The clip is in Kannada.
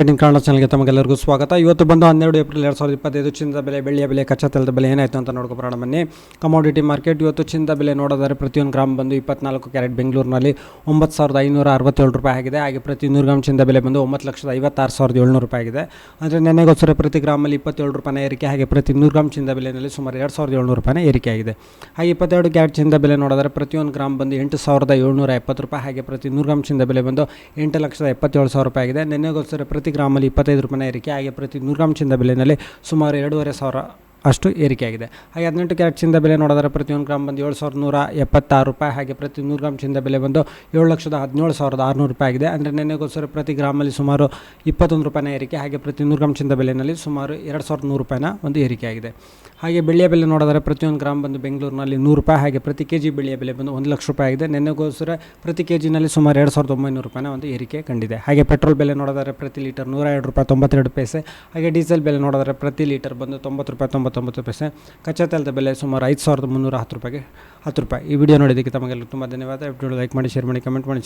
ಕನ್ನಡ ಚಾನಲ್ಗೆ ತಮಗೆಲ್ಲರಿಗೂ ಸ್ವಾಗತ. ಇವತ್ತು ಬಂದು ಹನ್ನೆರಡು ಏಪ್ರಿಲ್ ಎರಡು ಸಾವಿರದ ಇಪ್ಪತ್ತೈದು ಚಿನ್ನದ ಬೆಲೆ, ಬೆಳ್ಳಿಯ ಬೆಲೆ, ಕಚ್ಚಾ ತೆಲದ ಬೆಲೆ ಏನಾಯಿತು ಅಂತ ನೋಡ್ಕೊಬರೋಣ ಬನ್ನಿ. ಕಮಾಡಿಟಿ ಮಾರ್ಕೆಟ್ ಇವತ್ತು ಚಿನ್ನದ ಬೆಲೆ ನೋಡೋದಾದ್ರೆ ಪ್ರತಿಯೊಂದು ಗ್ರಾಮ್ ಬಂದು ಇಪ್ಪತ್ನಾಲ್ಕು ಕ್ಯಾರೆಟ್ ಬೆಂಗಳೂರಿನಲ್ಲಿ ಒಂಬತ್ತು ಸಾವಿರದ ಐನೂರ ಅರವತ್ತೇಳು ರೂಪಾಯಿ ಆಗಿದೆ. ಹಾಗೆ ಪ್ರತಿ ನೂರು ಗ್ರಾಮ್ ಚಿನ್ನದ ಬೆಲೆ ಬಂದು ಒಂಬತ್ತು ಲಕ್ಷದ ಐವತ್ತಾರು ಸಾವಿರದ ಏಳ್ನೂರು ರೂಪಾಯಿ ಆಗಿದೆ. ಅಂದರೆ ನೆನೆಗೋಸ್ಕರ ಪ್ರತಿ ಗ್ರಾಮಲ್ಲಿ ಇಪ್ಪತ್ತೇಳು ರೂಪಾಯಿನ ಏರಿಕೆ, ಹಾಗೆ ಪ್ರತಿ ನೂರು ಗ್ರಾಮ್ ಚಿನ್ನದ ಬೆಲೆಯಲ್ಲಿ ಸುಮಾರು ಎರಡು ಸಾವಿರದ ಏಳ್ನೂರು ರೂಪಾಯಿನ ಏರಿಕೆ ಆಗಿದೆ. ಹಾಗೆ ಇಪ್ಪತ್ತೆರಡು ಕ್ಯಾರೆಟ್ ಚಿನ್ನದ ಬೆಲೆ ನೋಡಿದರೆ ಪ್ರತಿಯೊಂದು ಗ್ರಾಮ್ ಬಂದು ಎಂಟು ಸಾವಿರದ ಏಳ್ನೂರ ಎಪ್ಪತ್ತು ರೂಪಾಯಿ, ಹಾಗೆ ಪ್ರತಿ ನೂರು ಗ್ರಾಮ್ ಚಿನ್ನದ ಬೆಲೆ ಬಂದು ಎಂಟು ಲಕ್ಷದ ಎಪ್ಪತ್ತೇಳು ಸಾವಿರ ರೂಪಾಯಿ ಆಗಿದೆ. ನೆನೆಗೋಸ್ಕರ ಪ್ರತಿ ಗ್ರಾಮಲ್ಲಿ ಇಪ್ಪತ್ತೈದು ರೂಪಾಯಿನ ಏರಿಕೆ. ಹಾಗೆ ಪ್ರತಿ ನೂರು ಗ್ರಾಮ್ ಚಿನ್ನದ ಬೆಲೆಯಲ್ಲಿ ಸುಮಾರು ಎರಡೂವರೆ ಸಾವಿರ ಅಷ್ಟು ಏರಿಕೆಯಾಗಿದೆ. ಹಾಗೆ ಹದಿನೆಂಟು ಕ್ಯಾರೆಟ್ ಚಿನ್ನದ ಬೆಲೆ ನೋಡಿದ್ರೆ ಪ್ರತಿಯೊಂದು ಗ್ರಾಮ್ ಬಂದು ಏಳು ಸಾವಿರದ ನೂರ ಎಪ್ಪತ್ತಾರು ರೂಪಾಯಿ. ಹಾಗೆ ಪ್ರತಿ ನೂರು ಗ್ರಾಮ್ ಚಿನ್ನದ ಬೆಲೆ ಬಂದು ಏಳು ಲಕ್ಷದ ಹದಿನೇಳು ಸಾವಿರದ ಆರುನೂರು ರೂಪಾಯಿ ಆಗಿದೆ. ಅಂದರೆ ನೆನೆಗೋಸ್ಕರ ಪ್ರತಿ ಗ್ರಾಮಲ್ಲಿ ಸುಮಾರು ಇಪ್ಪತ್ತೊಂದು ರೂಪಾಯಿನ ಏರಿಕೆ. ಹಾಗೆ ಪ್ರತಿ ನೂರು ಗ್ರಾಮ್ ಚಿನ್ನದ ಬೆಲೆಯಲ್ಲಿ ಸುಮಾರು ಎರಡು ಸಾವಿರದ ನೂರು ರೂಪಾಯಿನ ಒಂದು ಏರಿಕೆಯಾಗಿದೆ. ಹಾಗೆ ಬೆಳ್ಳಿಯ ಬೆಲೆ ನೋಡಿದ್ರೆ ಪ್ರತಿಯೊಂದು ಗ್ರಾಮ್ ಬಂದು ಬೆಂಗಳೂರಿನಲ್ಲಿ ನೂರು ರೂಪಾಯಿ. ಹಾಗೆ ಪ್ರತಿ ಕೆ ಜಿ ಬೆಳ್ಳಿಯ ಬೆಲೆ ಬಂದು ಒಂದು ಲಕ್ಷ ರೂಪಾಯಿ ಆಗಿದೆ. ನೆನ್ನೆಗೋಸ್ಕರ ಪ್ರತಿ ಕೆ ಜಿನಲ್ಲಿ ಸುಮಾರು ಎರಡು ಸಾವಿರದ ಒಂಬೈನೂರು ರೂಪಾಯಿನ ಒಂದು ಏರಿಕೆ ಕಂಡಿದೆ. ಹಾಗೆ ಪೆಟ್ರೋಲ್ ಬೆಲೆ ನೋಡಿದರೆ ಪ್ರತಿ ಲೀಟರ್ ನೂರ ಎರಡು ರೂಪಾಯಿ ತೊಂಬತ್ತೆರಡು ಪೈಸೆ. ಹಾಗೆ ಡೀಸೆಲ್ ಬೆಲೆ ನೋಡಿದ್ರೆ ಪ್ರತಿ ಲೀಟರ್ ಬಂದು ತೊಂಬತ್ತು ರೂಪಾಯಿ ತೊಂಬತ್ತೊಂಬತ್ತು ಪೈಸೆ. ಕಚ್ಚಾ ತೈಲದ ಬೆಲೆ ಸುಮಾರು ಐದು ಸಾವಿರದ ಮುನ್ನೂರ ಹತ್ತು ರೂಪಾಯಿಗೆ ಹತ್ತು ರೂಪಾಯಿ. ಈ ವಿಡಿಯೋ ನೋಡಿದ್ದಕ್ಕೆ ತಮಗೆಲ್ಲ ತುಂಬ ಧನ್ಯವಾದ. ವಿಡಿಯೋ ಲೈಕ್ ಮಾಡಿ ಶೇರ್ ಮಾಡಿ ಕಮೆಂಟ್ ಮಾಡಿ.